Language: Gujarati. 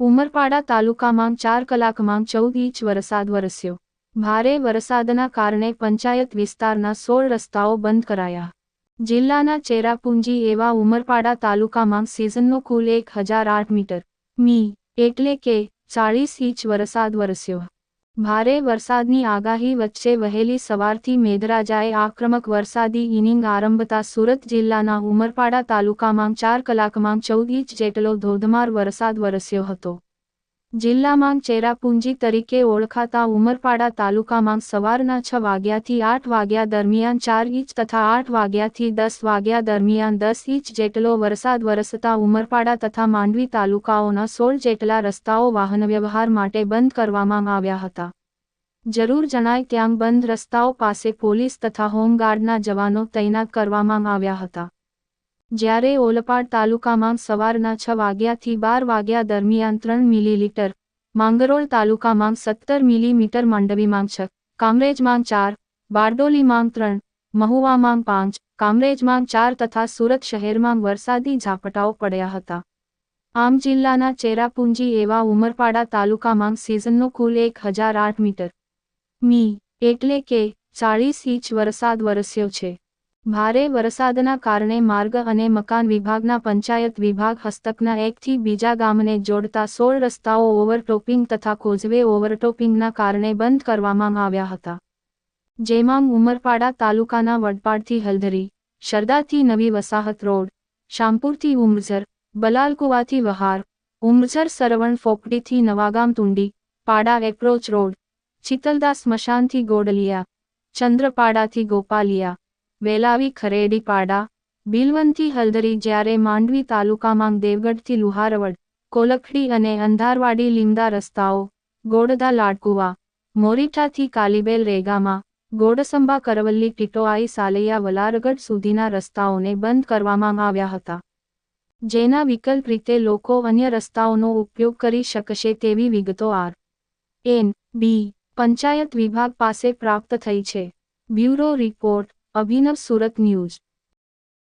ઉમરપાડા તાલુકામાં ચાર કલાકમાં ચૌદ ઇંચ વરસાદ વરસ્યો. ભારે વરસાદના કારણે પંચાયત વિસ્તારના સોળ રસ્તાઓ બંધ કરાયા. જિલ્લાના ચેરાપુંજી એવા ઉમરપાડા તાલુકામાં સિઝનનો કુલ એક હજાર આઠ મીટર. મી, એટલે કે ચાળીસ ઇંચ વરસાદ વરસ્યો. ભારે વરસાદની આગાહી વચ્ચે વહેલી સવારથી મેઘરાજાએ આક્રમક વરસાદી ઇનિંગ આરંભતા સુરત જિલ્લાના ઉમરપાડા તાલુકામાં ચાર કલાકમાં ચૌદ ઇંચ જેટલો ધોધમાર વરસાદ વરસ્યો હતો. જિલ્લામાં ચેરાપુંજી તરીકે ઓળખાતા ઉમરપાડા તાલુકામાં સવારના છ વાગ્યાથી આઠ વાગ્યા દરમિયાન ચાર ઇંચ તથા આઠ વાગ્યાથી દસ વાગ્યા દરમિયાન દસ ઇંચ જેટલો વરસાદ વરસતા ઉમરપાડા તથા માંડવી તાલુકાઓના સોળ જેટલા રસ્તાઓ વાહનવ્યવહાર માટે બંધ કરવામાં આવ્યા હતા. જરૂર જણાય ત્યાં બંધ રસ્તાઓ પાસે પોલીસ તથા હોમગાર્ડના જવાનો તૈનાત કરવામાં આવ્યા હતા. જ્યારે ઓલપાડ તાલુકામાં સવારના છ વાગ્યાથી બાર વાગ્યા દરમિયાન ત્રણ મિલીલીટર, માંગરોળ તાલુકામાં સત્તર મિલીમીટર માંડવીમાં છ, કામરેજમાં ચાર, બારડોલીમાં ત્રણ, મહુવામાં પાંચ, કામરેજમાં ચાર તથા સુરત શહેરમાં વરસાદી ઝાપટાઓ પડ્યા હતા. આમ જિલ્લાના ચેરાપુંજી એવા ઉમરપાડા તાલુકામાં સિઝનનો કુલ એક હજાર આઠ મીટર. મી, એટલે કે ચાળીસ ઇંચ વરસાદ વરસ્યો છે. ભારે વરસાદના કારણે માર્ગ અને મકાન વિભાગના પંચાયત વિભાગ હસ્તકના એકથી બીજા ગામને જોડતા સોળ રસ્તાઓ ઓવરટોપિંગ તથા કોઝવે ઓવરટોપિંગના કારણે બંધ કરવામાં આવ્યા હતા. જેમાં ઉમરપાડા તાલુકાના વડપાડથી હલધરી શરદાથી નવી વસાહત રોડ, શામપુરથી ઉમરઝર, બલાલકુવાથી વહાર, ઉમરઝર સરવણ ફોપડીથી નવાગામ તુંડી, પાડા એપ્રોચ રોડ ચિતલદાસ સ્મશાનથી ગોડલિયા, ચંદ્રપાડાથી ગોપાલિયા વેલાવી ખરેડી પાડા બિલવંતી હલદરી જ્યારે માંડવી તાલુકામાં દેવગઢથી લુહારવડ, કોલખડી અને અંધારવાડી લીમદા રસ્તાઓ, ગોડધા લાડકુવા, મોરીઠાથી કાલીબેલ રેગામાં ગોડસંબા કરવલ્લી ટીટોઆઈ સાલૈયા વલારગઢ સુધીના રસ્તાઓને બંધ કરવામાં આવ્યા હતા. જેના વિકલ્પ રીતે લોકો અન્ય રસ્તાઓનો ઉપયોગ કરી શકશે તેવી વિગતો આર. એન. બી. પંચાયત વિભાગ પાસે પ્રાપ્ત થઈ છે. Bureau report. Abhinav Surat news.